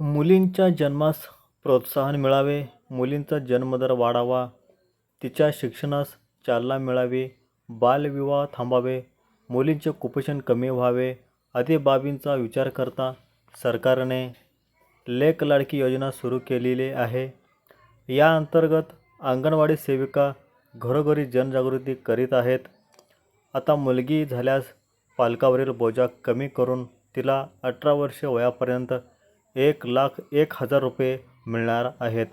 मुलींच्या जन्मास प्रोत्साहन मिळावे मुलींचा जन्मदर वाढावा तिच्या शिक्षणास चालना मिळावी बालविवाह थांबावे मुलींचे कुपोषण कमी व्हावे आदी बाबींचा विचार करता सरकारने लेक लाडकी योजना सुरू केलेली आहे. या अंतर्गत अंगणवाडी सेविका घरोघरी जनजागृती करीत आहेत. आता मुलगी झाल्यास पालकावरील बोजा कमी करून तिला अठरा वर्ष वयापर्यंत एक लाख एक हजार रुपये मिळणार आहेत.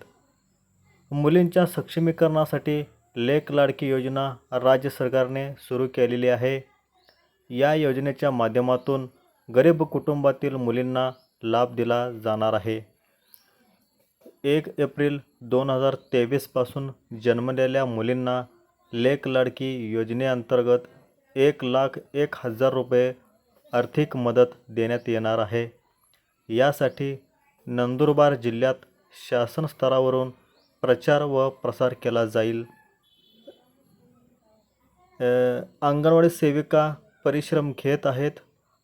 मुलींच्या सक्षमीकरणासाठी लेक लाडकी योजना राज्य सरकारने सुरू केलेली आहे. या योजनेच्या माध्यमातून गरीब कुटुंबातील मुलींना लाभ दिला जाणार आहे. एक एप्रिल दोन हजार तेवीसपासून जन्मलेल्या मुलींना लेक लाडकी योजनेअंतर्गत एक लाख एक हजार रुपये आर्थिक मदत देण्यात येणार आहे. यासाठी नंदुरबार जिल्ह्यात शासन स्तरावरून प्रचार व प्रसार केला जाईल. अंगणवाडी सेविका परिश्रम घेत आहेत.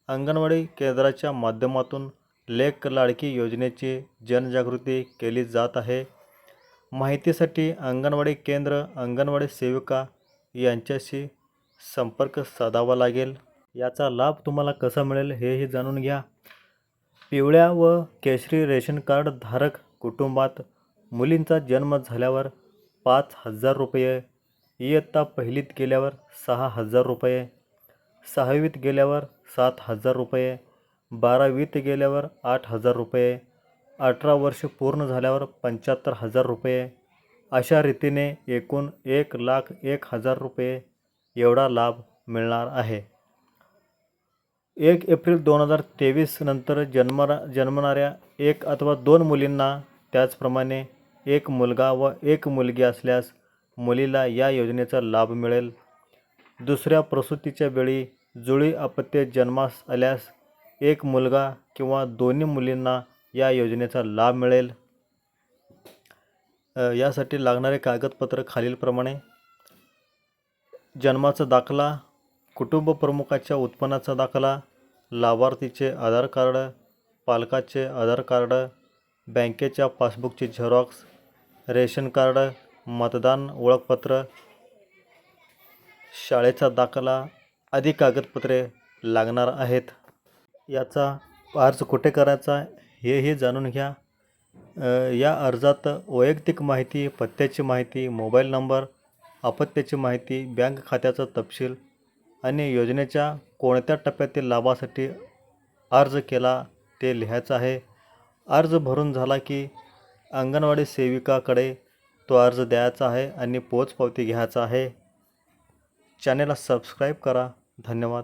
अंगणवाडी केंद्राच्या माध्यमातून लेक लाडकी योजनेची जनजागृती केली जात आहे. माहितीसाठी अंगणवाडी केंद्र अंगणवाडी सेविका यांच्याशी संपर्क साधावा लागेल. याचा लाभ तुम्हाला कसा मिळेल हेही जाणून घ्या. पिवळ्या व केशरी रेशन कार्ड धारक कुटुंबात मुलींचा जन्म झाल्यावर पाच हजार रुपये इयत्ता पहिलीत गेल्यावर सहा हजार रुपये सहावीत गेल्यावर सात हजार रुपये बारावीत गेल्यावर आठ हजार रुपये अठरा वर्ष पूर्ण झाल्यावर पंच्याहत्तर हजार रुपये अशा रीतीने एकूण एक लाख एक हजार रुपये एवढा लाभ मिळणार आहे. एक एप्रिल दोन हजार तेवीस नंतर जन्मरा जन्मणाऱ्या एक अथवा दोन मुलींना त्याचप्रमाणे एक मुलगा व एक मुलगी असल्यास मुलीला या योजनेचा लाभ मिळेल. दुसऱ्या प्रसूतीच्या वेळी जुळी अपत्य जन्मास आल्यास एक मुलगा किंवा दोन्ही मुलींना या योजनेचा लाभ मिळेल. यासाठी लागणारे कागदपत्र खालीलप्रमाणे. जन्माचा दाखला कुटुंब प्रमुखाच्या उत्पन्नाचा दाखला लाभार्थीचे आधार कार्ड पालकाचे आधार कार्ड बँकेच्या पासबुकची झेरॉक्स रेशन कार्ड मतदान ओळखपत्र शाळेचा दाखला आदी कागदपत्रे लागणार आहेत. याचा अर्ज कुठे करायचा हेही जाणून घ्या. या अर्जात वैयक्तिक माहिती पत्त्याची माहिती मोबाईल नंबर अपत्याची माहिती बँक खात्याचा तपशील आणि योजनेच्या कोणत्या टप्प्यातील लाभासाठी अर्ज केला ते लिहायचं आहे. अर्ज भरून झाला की अंगणवाडी सेविकाकडे तो अर्ज द्यायचा आहे आणि पोचपावती घ्यायचा आहे. चॅनेलला सबस्क्राईब करा. धन्यवाद.